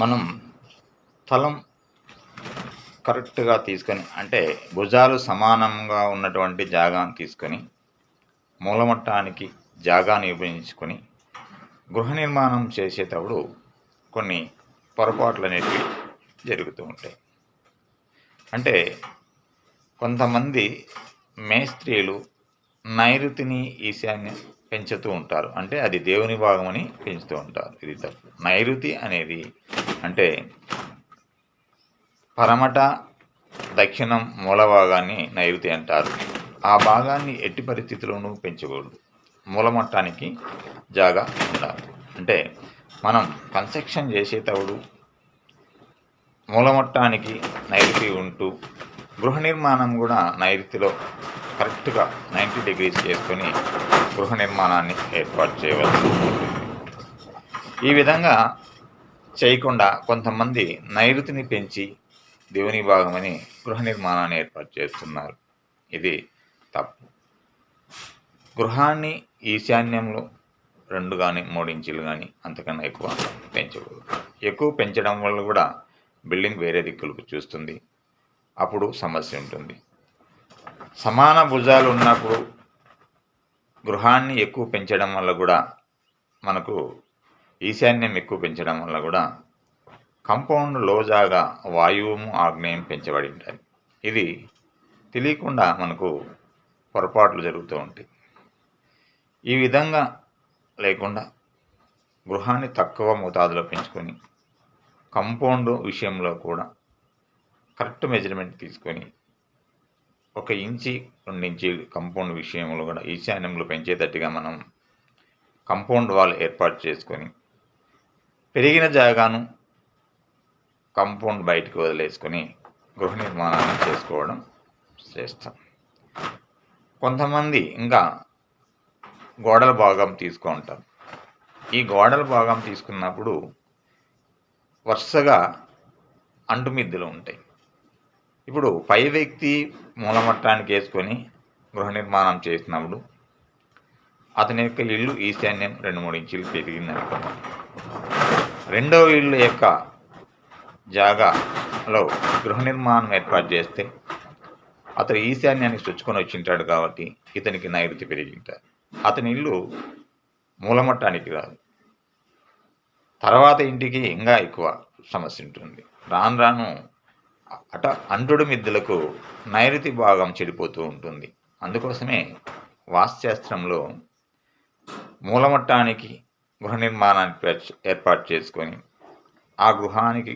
మనం స్థలం కరెక్ట్గా తీసుకొని అంటే భుజాలు సమానంగా ఉన్నటువంటి జాగాను తీసుకొని మూలమట్టానికి జాగాని విభజించుకొని గృహ నిర్మాణం చేసేటప్పుడు కొన్ని పొరపాట్లు అనేవి జరుగుతూ ఉంటాయి. అంటే కొంతమంది మేస్త్రీలు నైరుతిని ఈశాన్య పెంచుతూ ఉంటారు. అంటే అది దేవుని భాగమని పెంచుతూ ఉంటారు. ఇది తప్పు. నైరుతి అనేది అంటే పరమట దక్షిణం మూల భాగాన్ని నైరుతి అంటారు. ఆ భాగాన్ని ఎట్టి పరిస్థితుల్లోనూ పెంచకూడదు. మూలమట్టానికి జాగా ఉండాలి. అంటే మనం కన్స్ట్రక్షన్ చేసేటప్పుడు మూలమట్టానికి నైరుతి ఉంటూ గృహ నిర్మాణం కూడా నైరుతిలో కరెక్ట్గా నైంటీ డిగ్రీస్ చేసుకొని గృహ నిర్మాణాన్ని ఏర్పాటు చేయవలసి ఉంటుంది. ఈ విధంగా చేయకుండా కొంతమంది నైరుతిని పెంచి దేవుని భాగమని గృహ నిర్మాణాన్ని ఏర్పాటు చేస్తున్నారు. ఇది తప్పు. గృహాన్ని ఈశాన్యంలో రెండు కానీ మూడు ఇంచులు కానీ అంతకన్నా ఎక్కువ పెంచకూడదు. ఎక్కువ పెంచడం వల్ల కూడా బిల్డింగ్ వేరే దిక్కులకు చూస్తుంది. అప్పుడు సమస్య ఉంటుంది. సమాన భుజాలు ఉన్నప్పుడు గృహాన్ని ఎక్కువ పెంచడం వల్ల కూడా మనకు ఈశాన్యం ఎక్కువ పెంచడం వల్ల కూడా కంపౌండ్ లోజాగా వాయువు ఆగ్నేయం పెంచబడి ఉంటాయి ఇది తెలియకుండా మనకు పొరపాట్లు జరుగుతూ ఉంటాయి. ఈ విధంగా లేకుండా గృహాన్ని తక్కువ మోతాదులో పెంచుకొని కంపౌండ్ విషయంలో కూడా కరెక్ట్ మెజర్మెంట్ తీసుకొని ఒక ఇంచి రెండు ఇంచి కంపౌండ్ విషయంలో కూడా ఈశాన్యంలో పెంచేటట్టుగా మనం కంపౌండ్ వాల్ ఏర్పాటు చేసుకొని పెరిగిన జాగాను కంపౌండ్ బయటకు వదిలేసుకొని గృహ నిర్మాణాన్ని చేసుకోవడం శ్రేష్టం. కొంతమంది ఇంకా గోడల భాగం తీసుకుంటారు ఈ గోడల భాగం తీసుకున్నప్పుడు వరుసగా అంటుమిద్దులు ఉంటాయి. ఇప్పుడు పై వ్యక్తి మూలమట్టానికి వేసుకొని గృహ నిర్మాణం చేసినప్పుడు అతని యొక్క ఇల్లు ఈశాన్యం రెండు మూడు ఇంచులు పెరిగింది అనుకున్నాం రెండవ ఇల్లు యొక్క జాగాలో గృహ నిర్మాణం ఏర్పాటు చేస్తే అతను ఈశాన్యానికి చొచ్చుకొని వచ్చింటాడు కాబట్టి ఇతనికి నైరుతి పెరిగింటాడు అతని ఇల్లు మూలమట్టానికి రాదు. తర్వాత ఇంటికి ఇంకా ఎక్కువ సమస్య ఉంటుంది. రాను రాను అట అంటుడు మిద్దులకు నైరుతి భాగం చెడిపోతూ ఉంటుంది. అందుకోసమే వాస్తుశాస్త్రంలో మూలమట్టానికి గృహ నిర్మాణానికి ఏర్పాటు చేసుకొని ఆ గృహానికి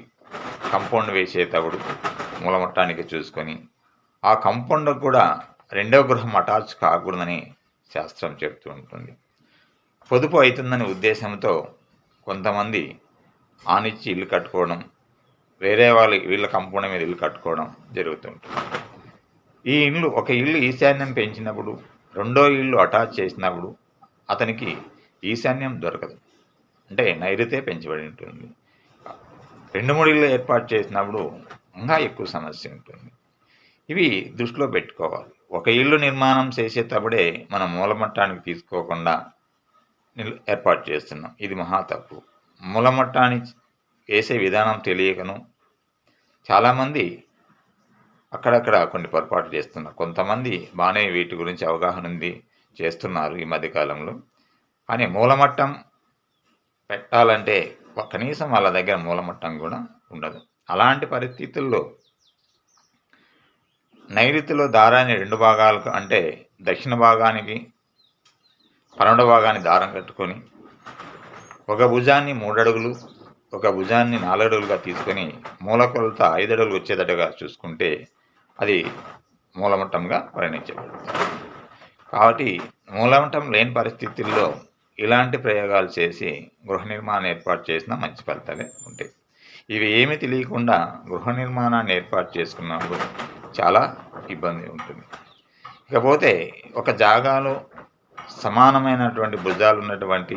కంపౌండ్ వేసేటప్పుడు మూలమట్టానికి చూసుకొని ఆ కంపౌండ్ కూడా రెండో గృహం అటాచ్ కాకూడదని శాస్త్రం చెప్తూ ఉంటుంది. పొదుపు అవుతుందనే ఉద్దేశంతో కొంతమంది ఆనిచ్చి ఇల్లు కట్టుకోవడం వేరే వాళ్ళ వీళ్ళ కంపౌండ్ మీద ఇల్లు కట్టుకోవడం జరుగుతుంటుంది. ఈ ఇల్లు ఒక ఇల్లు ఈశాన్యం పెంచినప్పుడు రెండో ఇల్లు అటాచ్ చేసినప్పుడు అతనికి ఈశాన్యం దొరకదు. అంటే నైరుతే పెంచబడి ఉంటుంది రెండు మూడు ఇల్లు ఏర్పాటు చేసినప్పుడు ఇంకా ఎక్కువ సమస్య ఉంటుంది. ఇవి దృష్టిలో పెట్టుకోవాలి. ఒక ఇల్లు నిర్మాణం చేసేటప్పుడే మనం మూలమట్టానికి తీసుకోకుండా ఏర్పాటు చేస్తున్నాం. ఇది మహా తప్పు. మూలమట్టానికి వేసే విధానం తెలియకను. చాలామంది అక్కడక్కడ కొన్ని పొరపాటు చేస్తున్నారు. కొంతమంది బాగానే వీటి గురించి అవగాహన ఉంది చేస్తున్నారు ఈ మధ్యకాలంలో. కానీ మూలమట్టం పెట్టాలంటే కనీసం వాళ్ళ దగ్గర మూలమట్టం కూడా ఉండదు. అలాంటి పరిస్థితుల్లో నైరుతిలో దారాన్ని రెండు భాగాలకు అంటే దక్షిణ భాగానికి పన్నెండు భాగాన్ని దారం కట్టుకొని ఒక భుజాన్ని మూడడుగులు ఒక భుజాన్ని నాలుగడుగులుగా తీసుకొని మూల కొలత ఐదడుగులు వచ్చేటట్టుగా చూసుకుంటే అది మూలమట్టంగా పరిణించబడుతుంది కాబట్టి మూలమట్టం లేని పరిస్థితుల్లో ఇలాంటి ప్రయోగాలు చేసి గృహ నిర్మాణం ఏర్పాటు చేసినా మంచి ఫలితాలే ఉంటాయి. ఇవి ఏమి తెలియకుండా గృహ నిర్మాణాన్ని ఏర్పాటు చేసుకున్నప్పుడు చాలా ఇబ్బంది ఉంటుంది. ఇకపోతే ఒక జాగాలో సమానమైనటువంటి భుజాలు ఉన్నటువంటి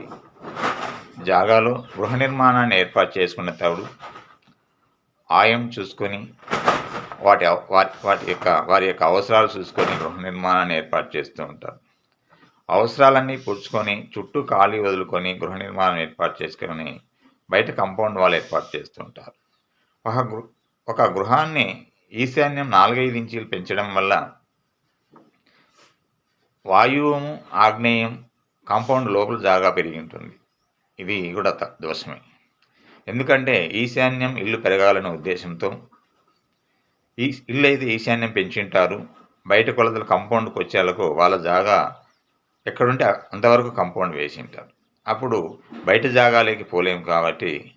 జాగాలో గృహ నిర్మాణాన్ని ఏర్పాటు చేసుకున్న తవుడు ఆయం చూసుకొని వాటి వాటి వాటి యొక్క వారి యొక్క అవసరాలు చూసుకొని గృహ నిర్మాణాన్ని ఏర్పాటు చేస్తూ ఉంటారు. అవసరాలన్నీ పూడ్చుకొని చుట్టూ ఖాళీ వదులుకొని గృహ నిర్మాణం ఏర్పాటు చేసుకొని బయట కాంపౌండ్ వాళ్ళు ఏర్పాటు చేస్తుంటారు. ఒక గృ ఒక గృహాన్ని ఈశాన్యం నాలుగైదు ఇంచీలు పెంచడం వల్ల వాయువు ఆగ్నేయం కాంపౌండ్ లోపల జాగా పెరిగి ఉంటుంది. ఇది కూడా దోషమే. ఎందుకంటే ఈశాన్యం ఇల్లు పెరగాలనే ఉద్దేశంతో ఈ ఇల్లు అయితే ఈశాన్యం పెంచింటారు. బయట కొలతలు కంపౌండ్కి వచ్చేలకు వాళ్ళ జాగా ఎక్కడుంటే అంతవరకు కాంపౌండ్ వేసి ఉంటారు. అప్పుడు బయట జాగాలకి పోలేము కాబట్టి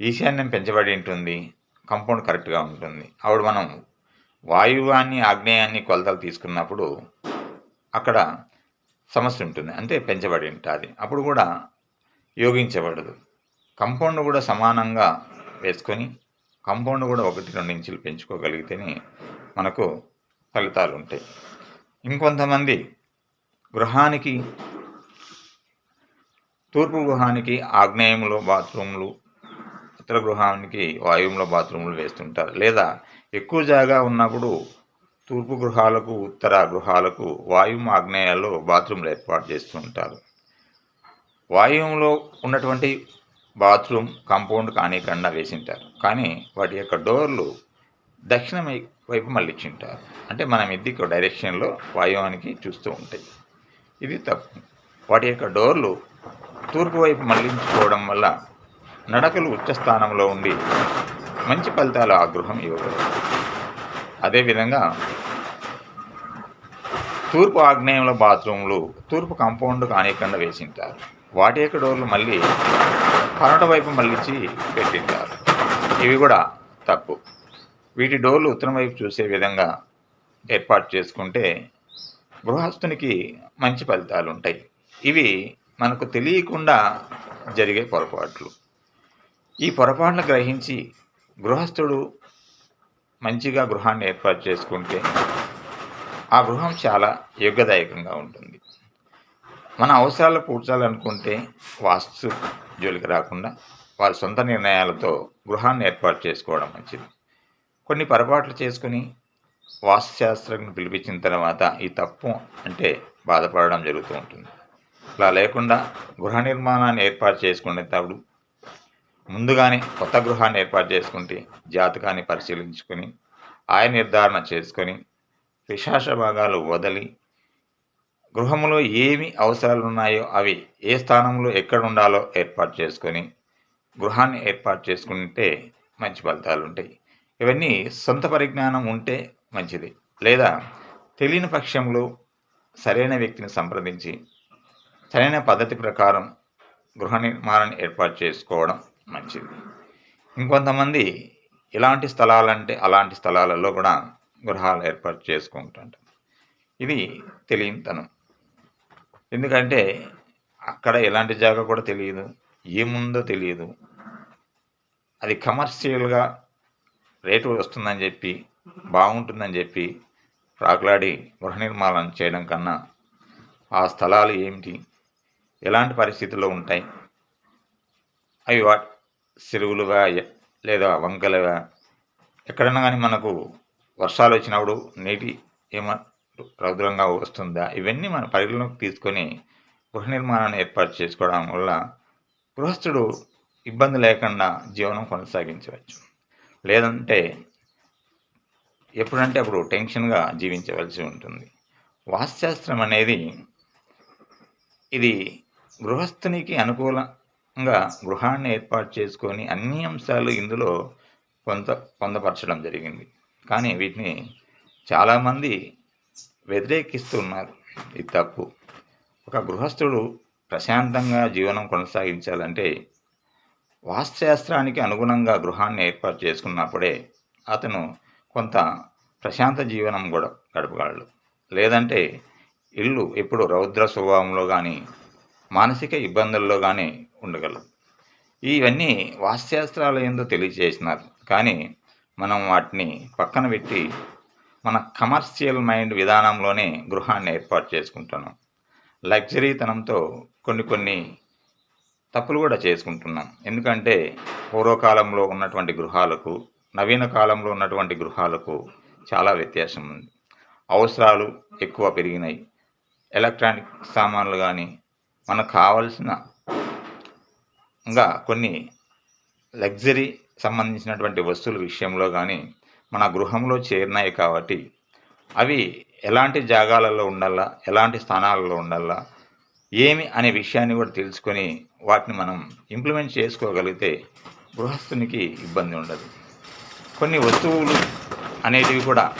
ఈశాన్యం పెంచబడి ఉంటుంది కాంపౌండ్ కరెక్ట్గా ఉంటుంది. అప్పుడు మనం వాయువాన్ని ఆగ్నేయాన్ని కొలతలు తీసుకున్నప్పుడు అక్కడ సమస్య ఉంటుంది. అంటే పెంచబడి ఉంటుంది. అప్పుడు కూడా యోగించబడదు. కంపౌండ్ కూడా సమానంగా వేసుకొని కంపౌండ్ కూడా ఒకటి రెండు ఇంచులు పెంచుకోగలిగితేనే మనకు ఫలితాలు ఉంటాయి. ఇంకొంతమంది గృహానికి తూర్పు గృహానికి ఆగ్నేయంలో బాత్రూమ్లు ఉత్తర గృహానికి వాయువులో బాత్రూములు వేస్తుంటారు. లేదా ఎక్కువ జాగా ఉన్నప్పుడు తూర్పు గృహాలకు ఉత్తర గృహాలకు వాయువు ఆగ్నేయాల్లో బాత్రూమ్లు ఏర్పాటు చేస్తుంటారు. వాయువులో ఉన్నటువంటి బాత్రూమ్ కాంపౌండ్ కానీకుండా వేసింటారు. కానీ వాటి యొక్క డోర్లు దక్షిణ వైపు వైపు ఇచ్చింటారు అంటే మనం ఇద్దరికి డైరెక్షన్లో వాయువానికి చూస్తూ ఉంటాయి. ఇది తప్పు. వాటి యొక్క డోర్లు తూర్పు వైపు మళ్ళించుకోవడం వల్ల నడకలు ఉచ్చస్థానంలో ఉండి మంచి ఫలితాలు ఆ గృహం ఇవ్వగలదు అదేవిధంగా తూర్పు ఆగ్నేయంలో బాత్రూమ్లు తూర్పు కాంపౌండ్ కానీకుండా వేసింటారు. వాటి యొక్క డోర్లు మళ్ళీ పనట వైపు మళ్ళించి పెట్టింటారు. ఇవి కూడా తప్పు. వీటి డోర్లు ఉత్తరం వైపు చూసే విధంగా ఏర్పాటు చేసుకుంటే గృహస్థునికి మంచి ఫలితాలు ఉంటాయి ఇవి మనకు తెలియకుండా జరిగే పొరపాట్లు. ఈ పొరపాట్లను గ్రహించి గృహస్థుడు మంచిగా గృహాన్ని ఏర్పాటు చేసుకుంటే ఆ గృహం చాలా యోగ్యదాయకంగా ఉంటుంది. మన అవసరాలు పూడ్చాలనుకుంటే వాస్తు జోలికి రాకుండా వారి సొంత నిర్ణయాలతో గృహాన్ని ఏర్పాటు చేసుకోవడం మంచిది. కొన్ని పొరపాట్లు చేసుకుని వాస్తుశాస్త్రం పిలిపించిన తర్వాత ఈ తప్పు అంటే బాధపడడం జరుగుతూ ఉంటుంది. ఇలా లేకుండా గృహ నిర్మాణాన్ని ఏర్పాటు చేసుకునేటప్పుడు ముందుగానే కొత్త గృహాన్ని ఏర్పాటు చేసుకుంటే జాతకాన్ని పరిశీలించుకొని ఆయ నిర్ధారణ చేసుకొని విశాష భాగాలు వదిలి గృహంలో ఏమి అవసరాలు ఉన్నాయో అవి ఏ స్థానంలో ఎక్కడ ఉండాలో ఏర్పాటు చేసుకొని గృహాన్ని ఏర్పాటు చేసుకుంటే మంచి ఫలితాలు ఉంటాయి. ఇవన్నీ సొంత పరిజ్ఞానం ఉంటే మంచిది. లేదా తెలియని పక్షంలో సరైన వ్యక్తిని సంప్రదించి సరైన పద్ధతి ప్రకారం గృహ నిర్మాణాన్ని ఏర్పాటు చేసుకోవడం మంచిది. ఇంకొంతమంది ఇలాంటి స్థలాలంటే అలాంటి స్థలాలలో కూడా గృహాలు ఏర్పాటు చేసుకుంటుంటారు. ఇది తెలియనితనం. ఎందుకంటే అక్కడ ఎలాంటి జాగా కూడా తెలియదు ఏముందో తెలియదు. అది కమర్షియల్గా రేటు వస్తుందని చెప్పి బాగుంటుందని చెప్పి ప్రాకులాడి గృహ నిర్మాణం చేయడం కన్నా ఆ స్థలాలు ఏమిటి? ఎలాంటి పరిస్థితుల్లో ఉంటాయి? అవి వా చెరువులుగా లేదా వంకలుగా? ఎక్కడైనా కానీ మనకు వర్షాలు వచ్చినప్పుడు నీటి ఏమ రౌద్రంగా వస్తుందా? ఇవన్నీ మన పరిగణలోకి తీసుకొని గృహ నిర్మాణాన్ని ఏర్పాటు చేసుకోవడం వల్ల గృహస్థుడు ఇబ్బంది లేకుండా జీవనం కొనసాగించవచ్చు. లేదంటే ఎప్పుడంటే అప్పుడు టెన్షన్గా జీవించవలసి ఉంటుంది. వాస్తుశాస్త్రం అనేది ఇది గృహస్థునికి అనుకూలంగా గృహాన్ని ఏర్పాటు చేసుకొని అన్ని అంశాలు ఇందులో కొంత పొందపరచడం జరిగింది. కానీ వీటిని చాలామంది వ్యతిరేకిస్తున్నారు. ఇది తప్పు. ఒక గృహస్థుడు ప్రశాంతంగా జీవనం కొనసాగించాలంటే వాస్తుశాస్త్రానికి అనుగుణంగా గృహాన్ని ఏర్పాటు చేసుకున్నప్పుడే అతను కొంత ప్రశాంత జీవనం కూడా గడపగలడు. లేదంటే ఇల్లు ఎప్పుడు రౌద్ర స్వభావంలో కానీ మానసిక ఇబ్బందుల్లో కానీ ఉండగలదు. ఇవన్నీ వాస్తుశాస్త్రాలు ఏందో తెలియజేసినారు. కానీ మనం వాటిని పక్కన పెట్టి మన కమర్షియల్ మైండ్ విధానంలోనే గృహాన్ని ఏర్పాటు చేసుకుంటున్నాం. లగ్జరీతనంతో కొన్ని కొన్ని తప్పులు కూడా చేసుకుంటున్నాం. ఎందుకంటే పూర్వకాలంలో ఉన్నటువంటి గృహాలకు నవీన కాలంలో ఉన్నటువంటి గృహాలకు చాలా వ్యత్యాసం ఉంది. అవసరాలు ఎక్కువ పెరిగినాయి. ఎలక్ట్రానిక్ సామాన్లు కానీ మనకు కావలసిన ఇంకా కొన్ని లగ్జరీ సంబంధించినటువంటి వస్తువుల విషయంలో కానీ మన గృహంలో చేరినాయి కాబట్టి అవి ఎలాంటి జాగాలలో ఉండాలా ఎలాంటి స్థానాలలో ఉండాలా ఏమి అనే విషయాన్ని కూడా తెలుసుకొని వాటిని మనం ఇంప్లిమెంట్ చేసుకోగలిగితే గృహస్థునికి ఇబ్బంది ఉండదు. కొన్ని వస్తువులు అనేటివి కూడా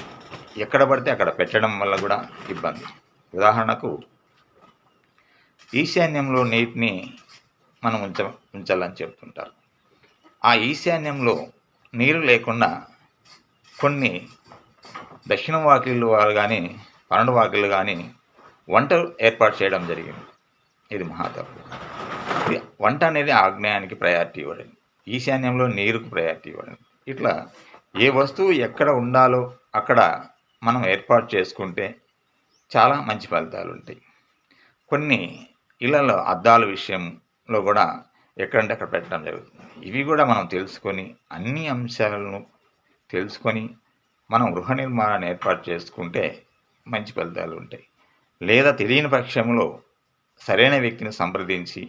ఎక్కడ పడితే అక్కడ పెట్టడం వల్ల కూడా ఇబ్బంది. ఉదాహరణకు ఈశాన్యంలో నీటిని మనం ఉంచ ఉంచాలని చెప్తుంటారు. ఆ ఈశాన్యంలో నీరు లేకుండా కొన్ని దక్షిణ వాకిళ్ళు వారు కానీ పన్నెండు వాకిళ్ళు కానీ వంట ఏర్పాటు చేయడం జరిగింది. ఇది మహాతప్పు ఇది వంట అనేది ఆగ్నేయానికి ప్రయారిటీ ఇవ్వడం. ఈశాన్యంలో నీరుకు ప్రయారిటీ ఇవ్వడం. ఇట్లా ఏ వస్తువు ఎక్కడ ఉండాలో అక్కడ మనం ఏర్పాటు చేసుకుంటే చాలా మంచి ఫలితాలు ఉంటాయి. కొన్ని ఇళ్ళలో అద్దాల విషయంలో కూడా ఎక్కడంటే అక్కడ పెట్టడం జరుగుతుంది. ఇవి కూడా మనం తెలుసుకొని అన్ని అంశాలను తెలుసుకొని మనం గృహ నిర్మాణాన్ని ఏర్పాటు చేసుకుంటే మంచి ఫలితాలు ఉంటాయి. లేదా తెలియని పక్షంలో సరైన వ్యక్తిని సంప్రదించి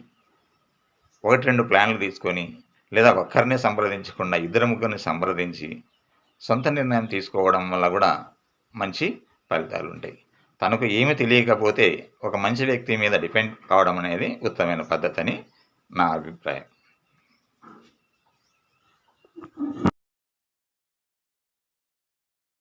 ఒకటి రెండు ప్లాన్లు తీసుకొని లేదా ఒక్కరినే సంప్రదించకుండా ఇద్దరు ముగ్గురిని సంప్రదించి సొంత నిర్ణయం తీసుకోవడం వల్ల కూడా మంచి ఫలితాలు ఉంటాయి తనకు ఏమి తెలియకపోతే ఒక మంచి వ్యక్తి మీద డిపెండ్ కావడం అనేది ఉత్తమైన పద్ధతి అని నా అభిప్రాయం.